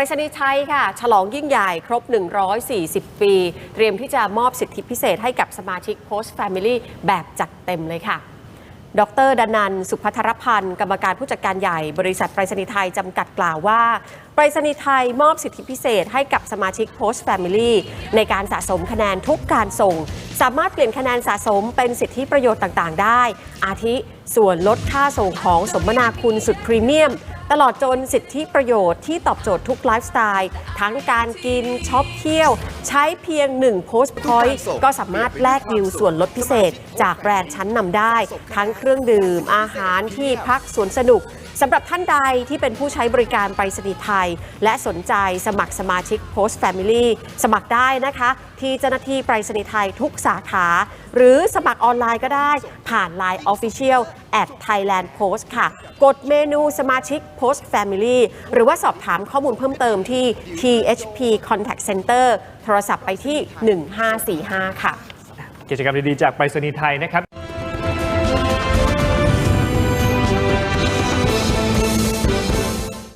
รษณีย์ไทยค่ะ ฉลองยิ่งใหญ่ครบ 140 ปี เตรียมที่จะมอบสิทธิพิเศษให้กับสมาชิก Post Family แบบจัดเต็มเลยค่ะ ดรดนันสุพัทรพันธ์ กรรมการผู้จัดการใหญ่ บริษัทไปรษณีย์ไทยจำกัดกล่าวว่าไปรษณีย์ไทยมอบสิทธิพิเศษให้กับสมาชิก Post Family ในการสะสมคะแนนทุกการส่ง สามารถเปลี่ยนคะแนนสะสมเป็นสิทธิประโยชน์ต่างๆ ได้ อาทิส่วนลดค่าส่งของสมนาคุณสุดพรีเมียม ตลอดจนสิทธิประโยชน์ที่ตอบโจทย์ทุกไลฟ์สไตล์ ทั้งการกินช็อปเที่ยว ใช้เพียง1 Post Point ก็สามารถแลกดิวส่วนลดพิเศษ จากแบรนด์ชั้นนำได้ ทั้งเครื่องดื่ม อาหารที่พักสวนสนุกสำหรับท่านใดที่เป็นผู้ใช้บริการไปรษณีย์ไทย และสนใจสมัครสมาชิก Post Family สมัครได้นะคะ ที่เจ้าหน้าที่ไปรษณีย์ไทยทุกสาขา หรือสมัครออนไลน์ก็ได้ ผ่าน Line Official at Thailand Post ค่ะ กดเมนูสมาชิก Post Family หรือว่าสอบถามข้อมูลเพิ่มเติมที่ THP Contact Center โทรศัพท์ไปที่ 1545 ค่ะ กิจกรรมดีๆจากไปรษณีย์ไทยนะครับ